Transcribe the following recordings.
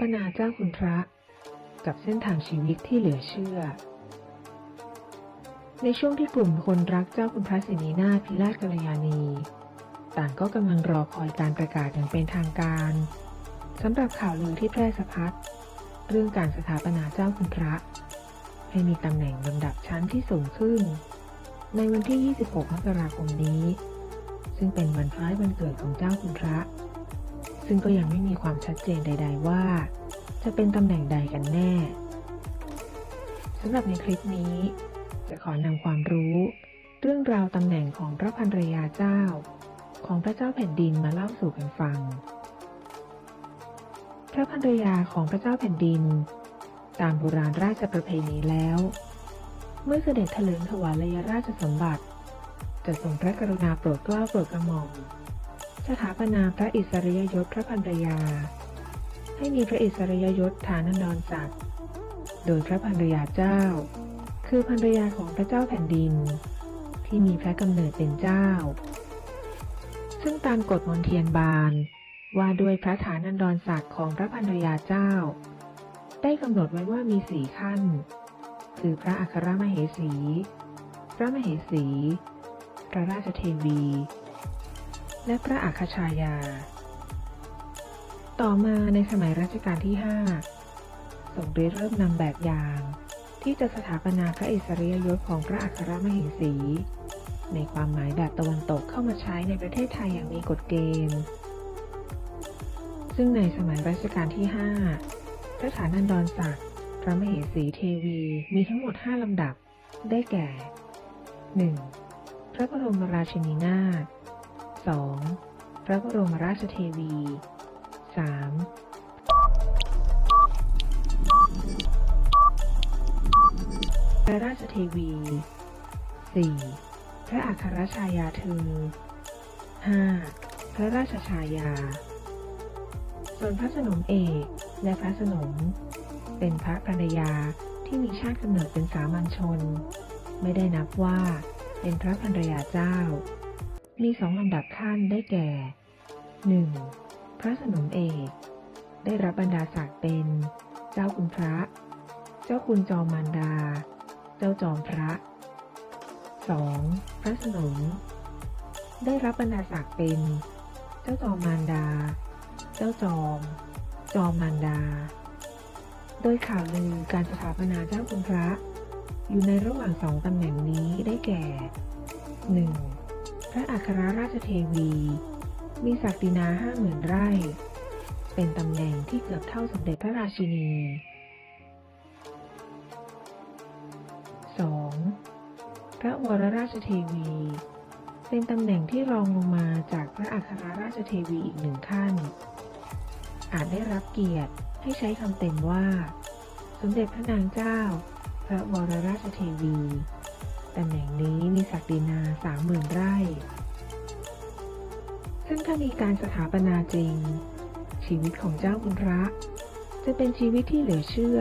ปนาเจ้าคุณพระ กับเส้นทางชีวิตที่เหลือเชื่อ ในช่วงที่กลุ่มคนรักเจ้าคุณพระสินีนาพิราชกัลยาณี ต่างก็กำลังรอคอยการประกาศอย่างเป็นทางการสำหรับข่าวลือที่แพร่สะพัดเรื่องการสถาปนาเจ้าคุณพระ ให้มีตำแหน่งลำดับชั้นที่สูงขึ้น ในวันที่ 26 มกราคมนี้ ซึ่งเป็นวันคล้ายวันเกิดของเจ้าคุณพระ ซึ่งก็ยังไม่มีความชัดเจนใด ๆ ว่า จะเป็นตำแหน่งใดกันแน่สำหรับในคลิปนี้ จะขอนำความรู้ เรื่องราวตำแหน่งของพระพันรยาเจ้า ของพระเจ้าแผ่นดินมาเล่าสู่กันฟัง พระพันรยาของพระเจ้าแผ่นดิน ตามโบราณราชประเพณีแล้ว เมื่อเสด็จเถลิงถวายยราชสมบัติ จะทรงพระกรุณาโปรดเกล้าโปรดกระหม่อมสถาปนาพระอิสริยยศพระพันรยา ให้มีพระอิสริยยศฐานันดรศักดิ์โดยพระพันรยาเจ้า คือพันรยาของพระเจ้าแผ่นดิน ที่มีพระกำเนิดเป็นเจ้า ซึ่งตามกฎมนเทียนบานว่าด้วยพระฐานันดรศักดิ์ของพระพันรยาเจ้า ได้กำหนดไว้ว่ามีสี่ขั้น คือพระอัครมเหสี พระมเหสี พระราชเทวี และพระอัคชายา ต่อมาในสมัยรัชกาลที่5ทรงได้เริ่มนำแบบอย่าง ที่จะสถาปนาพระอิสริยยศของพระอัครมเหสี ในความหมายแบบตะวันตกเข้ามาใช้ในประเทศไทยอย่างมีกฎเกณฑ์ซึ่งในสมัยรัชกาลที่ 5 พระฐานันดรศักดิ์พระมเหสีเทวีมีทั้งหมด 5 ลำดับ ได้แก่ 1. พระบรมราชินีนาถ 2. พระบรมราชเทวี 3. พระราชเทวี 4. พระอัครชายาเธอ 5. พระราชชายา ส่วนพระสนมเอกและพระสนม เป็นพระภรรยาที่มีชาติกำเนิดเป็นสามัญชน ไม่ได้นับว่าเป็นพระภรรยาเจ้า มีสองลำดับขั้นได้แก่ 1. พระสนมเอก ได้รับบรรดาศักดิ์เป็น เจ้าคุณพระ เจ้าคุณจอมมารดา เจ้าจอมพระ 2. พระสนม ได้รับบรรดาศักดิ์เป็น เจ้าจอมมารดา เจ้าจอม จอมมารดา โดยข่าวลือการสถาปนาเจ้าคุณพระ อยู่ในระหว่างสองตำแหน่งนี้ได้แก่ 1. พระอัครราชเทวี มีศักดินาห้าหมื่นไร่ เป็นตำแหน่งที่เกือบเท่าสมเด็จพระราชินี 2. พระวรราชเทวี เป็นตำแหน่งที่รองลงมาจากพระอัครราชเทวีอีกหนึ่งขั้น อาจได้รับเกียรติให้ใช้คำเต็มว่า สมเด็จพระนางเจ้า พระวรราชเทวี ตำแหน่งนี้มีศักดินาสามหมื่นไร่ ซึ่งถ้ามีการสถาปนาจริง ชีวิตของเจ้าคุณพระจะเป็นชีวิตที่เหลือเชื่อ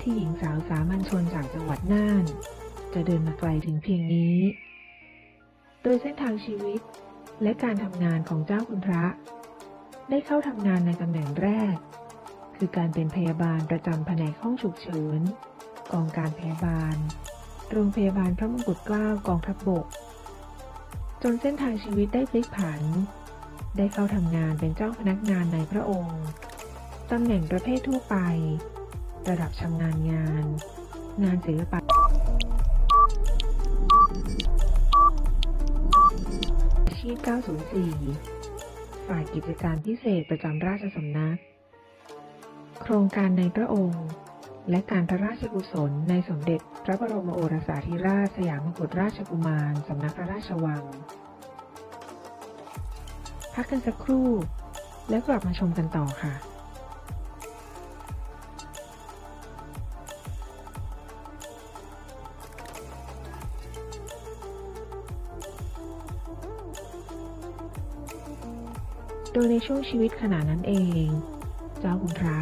ที่หญิงสาวสามัญชนจากจังหวัดน่าน จะเดินมาไกลถึงเพียงนี้ โดยเส้นทางชีวิตและการทำงานของเจ้าคุณพระ ได้เข้าทำงานในตำแหน่งแรก คือการเป็นพยาบาลประจำแผนกห้องฉุกเฉิน กองการพยาบาล โรงพยาบาลพระมงกุฎเกล้ากองทัพบบก จนเส้นทางชีวิตได้พลิกผัน ได้เข้าทำงานเป็นเจ้าพนักงานในพระองค์ ตำแหน่งประเภททั่วไป ระดับชำนาญงาน งานศิลปะอาชีพ 904 ฝ่ายกิจการพิเศษประจำราชสำนัก โครงการในพระองค์ และการพระราชกุศลในสมเด็จ ระบรมโอรสาธิราชสยามกุฎราชกุมาร สำนักพระราชวัง พักกันสักครู่ แล้วกลับมาชมกันต่อค่ะโดยในช่วงชีวิตขณะนั้นเอง เจ้าคุณพระ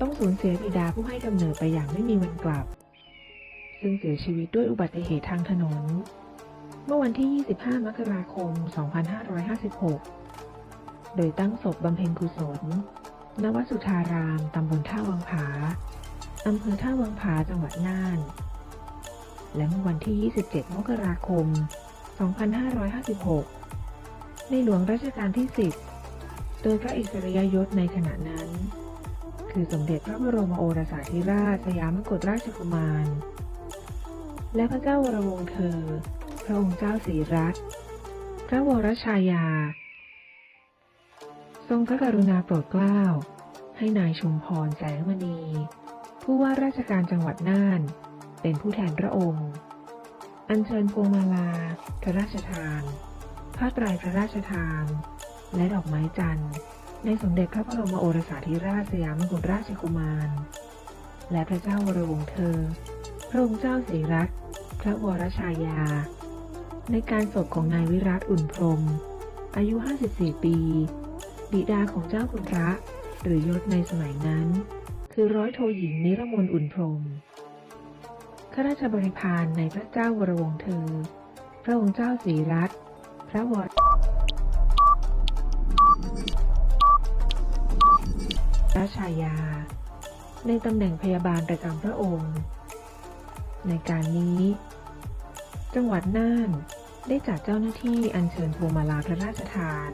ต้องสูญเสียบิดาผู้ให้กำเนิดไปอย่างไม่มีวันกลับ ซึ่งเสียชีวิตด้วยอุบัติเหตุทางถนน เมื่อวันที่ 25 มกราคม 2556 โดยตั้งศพบำเพ็ญกุศล ณ วัดสุธาราม ตำบลท่าวังผา อำเภอท่าวังผา จังหวัดน่าน และเมื่อวันที่ 27 มกราคม 2556 ในหลวงรัชกาลที่ 10 โดยพระอิสริยยศในขณะนั้นคือสมเด็จพระบรมโอรสาธิราชสยามกุฎราชกุมาร และพระเจ้าวรวงศ์เธอ พระองค์เจ้าศรีรัตพระวรชายา ทรงพระกรุณาโปรดเกล้า ให้นายชุมพรแสงมณี ผู้ว่าราชการจังหวัดน่าน เป็นผู้แทนพระองค์ อัญเชิญพวงมาลา พระราชทานผ้าไตรพระราชทาน และดอกไม้จันทร์ ในสมเด็จพระบรมโอรสาธิราชสยามกุฎราชกุมาร และพระเจ้าวรวงศ์เธอ พระองค์เจ้าศรีรัต พระวรชายา ในการศพของนายวิรัตอุ่นพรม อายุ 54 ปี บิดาของเจ้าคุณพระ หรือยศในสมัยนั้น คือร้อยโทหญิงนิรมนอุ่นพรมข้าราชบริพารในพระเจ้าวรวงเธอ พระองค์เจ้าศรีรัตพระวรราชายา ในตำแหน่งพยาบาลประจำพระองค์ ในการนี้ จังหวัดน่าน ได้จัดเจ้าหน้าที่อัญเชิญพวงมาลาพระราชทาน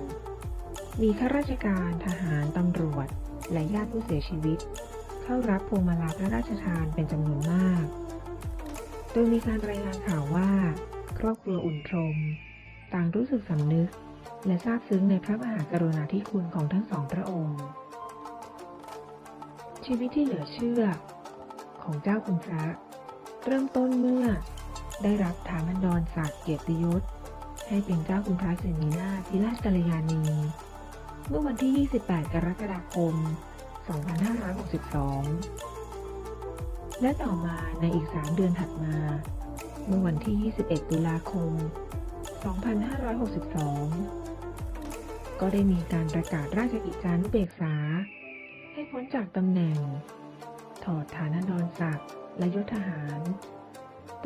มีข้าราชการทหารตำรวจ และญาติผู้เสียชีวิต เข้ารับพวงมาลาพระราชทานเป็นจำนวนมาก โดยมีการรายงานข่าวว่า ครอบครัวอุ่นพรม ต่างรู้สึกสำนึก และซาบซึ้งในพระมหากรุณาธิคุณของทั้งสองพระองค์ ชีวิตที่เหลือเชื่อ ของเจ้าคุณพระเริ่มต้นเมื่อ ได้รับฐานันดรศักดิ์เกียรติยศ ให้เป็นเจ้าคุณพระสินีนาธิราชกัลยาณี เมื่อวันที่ 28 กรกฎาคม 2562 และต่อมาในอีก 3 เดือนถัดมา เมื่อวันที่ 21 ตุลาคม 2562 ก็ได้มีการประกาศราชกิจจานุเบกษา ให้พ้นจากตำแหน่ง ถอดฐานันดรศักดิ์และยศทหาร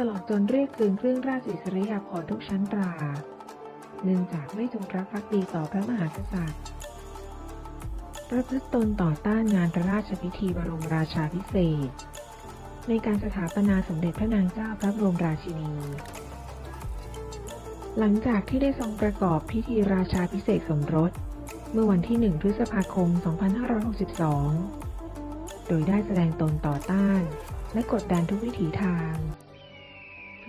ตลอดจนเรียกคืนเครื่องราชอิสริยาภรณ์ทุกชั้นตรา เนื่องจากไม่จงรักภักดีต่อพระมหากษัตริย์ ประพฤติตนต่อต้านงานพระราชพิธีบรมราชาพิเศษ ในการสถาปนาสมเด็จพระนางเจ้าพระบรมราชินี หลังจากที่ได้ทรงประกอบพิธีราชาพิเศษสมรส เมื่อวันที่ 1 พฤษภาคม 2562 โดยได้แสดงตนต่อต้านและกดดันทุกวิถีทาง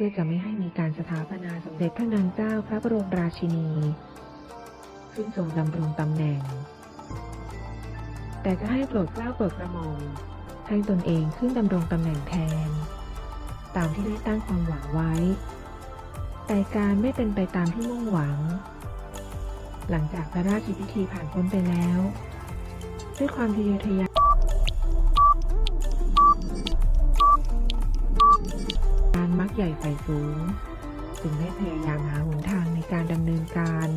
พื่อจะไม่ให้มีการสถาปนาสมเด็จพระนางเจ้าพระบรมราชินี ซึ่งทรงดำรงตำแหน่ง แต่จะให้โปรดเกล้าโปรดกระหม่อมให้ตนเองขึ้นดำรงตำแหน่งแทน ตามที่ได้ตั้งความหวังไว้ แต่การไม่เป็นไปตามที่มุ่งหวัง หลังจากพระราชพิธีผ่านพ้นไปแล้ว ด้วยความทะเยอทะยาน หญ่ไฟสูง จึงได้พยายามหาหนทางในการดำเนินการ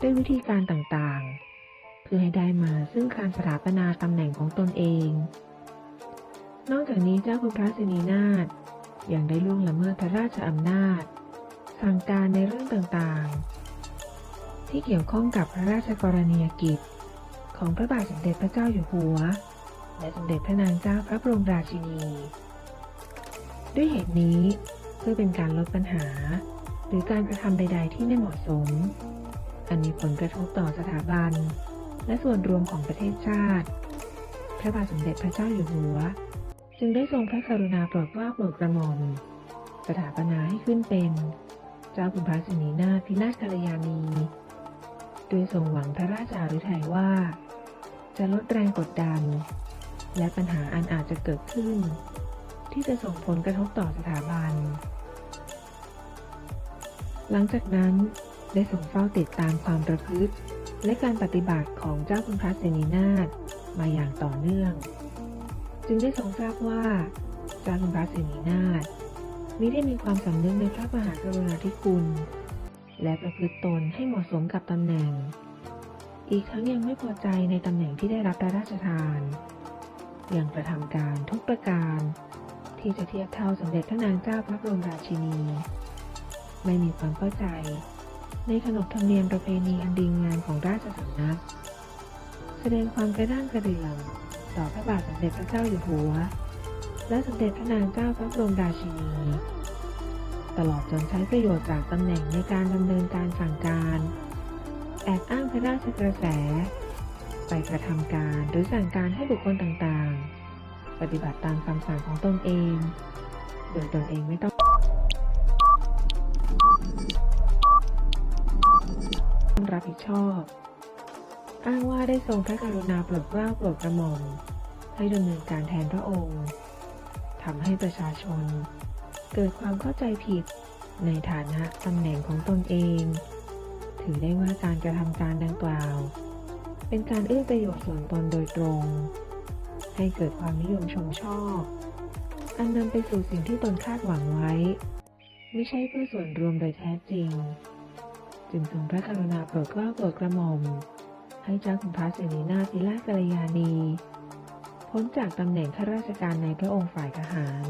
ด้วยวิธีการต่างๆ เพื่อให้ได้มาซึ่งการสถาปนาตำแหน่งของตนเอง นอกจากนี้เจ้าคุณพระสินีนาถยังได้ล่วงละเมิดพระราชอำนาจ สั่งการในเรื่องต่างๆ ที่เกี่ยวข้องกับพระราชกรณียกิจ ของพระบาทสมเด็จพระเจ้าอยู่หัว และสมเด็จพระนางเจ้าพระบรมราชินี ด้วยเหตุนี้ พื่อเป็นการลดปัญหา หรือการกระทำใด ๆ ที่ไม่เหมาะสม อันมีผลกระทบต่อสถาบัน และส่วนรวมของประเทศชาติ พระบาทสมเด็จพระเจ้าอยู่หัว จึงได้ทรงพระกรุณาโปรดเกล้าโปรดกระหม่อมสถาปนาให้ขึ้นเป็น เจ้าคุณพระสินีนาถธิราชกัลยาณีโดยทรงหวังพระราชาฤทัยว่า จะลดแรงกดดัน และปัญหาอันอาจจะเกิดขึ้น ที่จะส่งผลกระทบต่อสถาบัน หลังจากนั้นได้ทรงเฝ้าติดตามความประพฤติ และการปฏิบัติของเจ้าคุณพระเสนีนาถมาอย่างต่อเนื่อง จึงได้ทรงทราบว่าเจ้าคุณพระเสนีนาถมิได้มีความสำนึกในพระมหากรุณาธิคุณ และประพฤติตนให้เหมาะสมกับตำแหน่ง อีกทั้งยังไม่พอใจในตำแหน่งที่ได้รับพระราชทาน ยังกระทำการทุกประการ ที่จะเทียบเท่าสมเด็จพระนางเจ้าพระบรมราชินี ไม่มีความเข้าใจ ในขนบธรรมเนียมประเพณีอันดีงามของราชสำนักซึ่งดงความกระด้างกระเดื่องต่อพระบาทสมเด็จพระเจ้าอยู่หัว และสมเด็จพระนางเจ้าพระบรมราชินี ตลอดจนใช้ประโยชน์จากตำแหน่งในการดำเนินการสั่งการ แอบอ้างพระราชกระแส ไปกระทำการหรือสั่งการให้บุคคลต่างๆ ปฏิบัติตามคำสั่งของตนเอง โดยตนเองไม่ต้อง ชอบ อ้างว่าได้ทรงพระกรุณาโปรดเกล้าโปรดกระหม่อมให้ดำเนินการแทนพระองค์ทำให้ประชาชน เกิดความเข้าใจผิดในฐานะตำแหน่งของตนเอง ถือได้ว่าการกระทำการดังกล่าว เป็นการเอื้อประโยชน์ส่วนตนโดยตรง ให้เกิดความนิยมชมชอบ อันนำไปสู่สิ่งที่ตนคาดหวังไว้ ไม่ใช่เพื่อส่วนรวมโดยแท้จริง จึงทรงพระกรุณาโปรดเกล้าโปรดกระหม่อม ให้เจ้าคุณพระสิรินาถพิราชกัลยาณี พ้นจากตำแหน่งข้าราชการในพระองค์ฝ่ายทหาร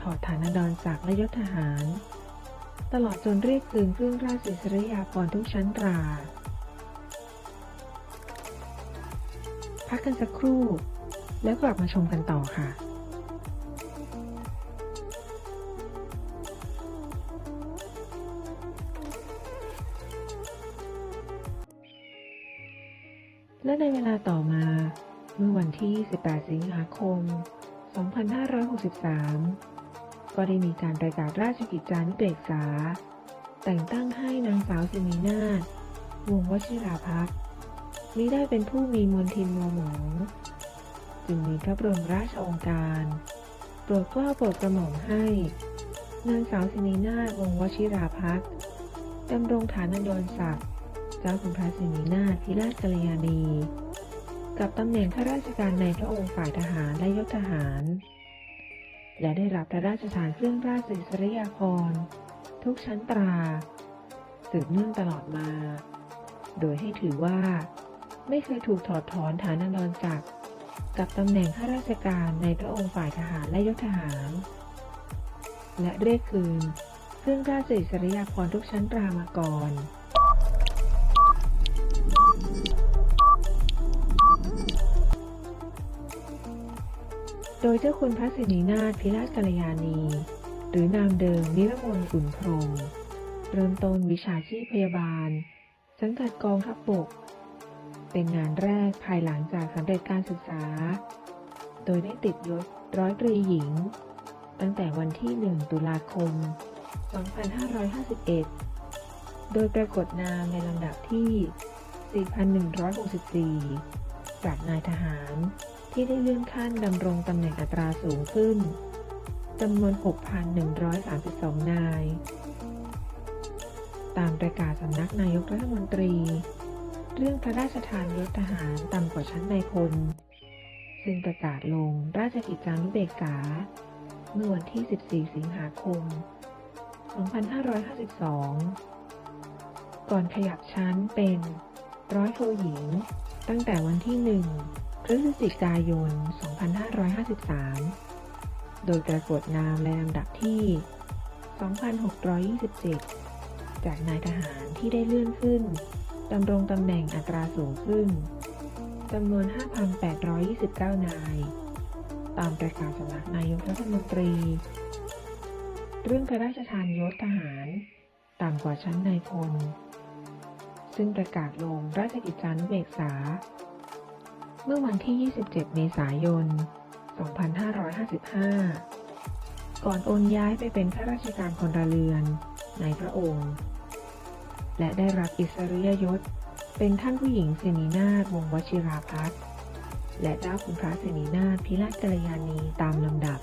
ถอดฐานดรศักดิ์และยศทหาร ตลอดจนเรียกคืนเครื่องราชอิสริยาภรณ์ทุกชั้นตรา พักกันสักครู่ แล้วกลับมาชมกันต่อค่ะ และในเวลาต่อมา เมื่อวันที่ 18 สิงหาคม 2563 ก็ได้มีการประกาศราชกิจจานุเบกษา แต่งตั้งให้นางสาวสินีนาถวงวชิราภักดิ์มิได้เป็นผู้มีมนทินมัวหมองจึงมีพระบรมราชองค์การ โปรดกล้าโปรดกระหม่อมให้นางสาวสินีนาถวงวชิราภักดิ์ดำรงฐานดรศักดิ์ เจ้าคุณพระสินีนาถพิราชกัลยาณีกับตำแหน่งข้าราชการในพระองค์ฝ่ายทหารและยศทหาร และได้รับพระราชทานเครื่องราชอิสริยาภรณ์ทุกชั้นตราสืบเนื่องตลอดมา โดยให้ถือว่า ไม่เคยถูกถอดถอนฐานดรศักดิ์กับตำแหน่งข้าราชการในพระองค์ฝ่ายทหารและยศทหาร และเรียกคืนเครื่องราชอิสริยาภรณ์ทุกชั้นตรามาก่อน โดยเจ้าคุณพระสินีนาถพิราชกัลยาณี หรือนามเดิมนิรมนต์อุ่นพรมเริ่มต้นวิชาชีพพยาบาล สังกัดกองทัพบก เป็นงานแรกภายหลังจากสำเร็จการศึกษา โดยได้ติดยศร้อยตรีหญิง ตั้งแต่วันที่ 1 ตุลาคม 2551 โดยปรากฏนามในลำดับที่ 4,164 จากนายทหาร ที่ได้เลื่อนขั้นดำรงตำแหน่งอัตราสูงขึ้นจำนวน 6,132 นาย ตามประกาศสำนักนายกรัฐมนตรี เรื่องพระราชทานยศทหารต่ำกว่าชั้นนายพล ซึ่งประกาศลงราชกิจจานุเบกษา เมื่อวันที่ 14 สิงหาคม 2552 ก่อนขยับชั้นเป็นร้อยโทหญิง ตั้งแต่วันที่ 1 พฤศจิกายน 2553 โดยปรากฏนามในลำดับที่ 2627 จากนายทหารที่ได้เลื่อนขึ้นดำรงตำแหน่งอัตราสูงขึ้นจำนวน 5,829 นาย ตามประกาศสำนักนายกรัฐมนตรี เรื่องพระราชทานยศทหาร ต่ำกว่าชั้นนายพล ซึ่งประกาศลงราชกิจจานุเบกษา เมื่อวันที่ 27 เมษายน 2555 ก่อนโอนย้ายไปเป็นข้าราชการพลเรือนในพระองค์ และได้รับอิสริยยศ เป็นท่านผู้หญิงสินีนาถวงวชิราภัฒและเจ้าคุณพระสินีนาถพิราชกัลยาณีตามลำดับ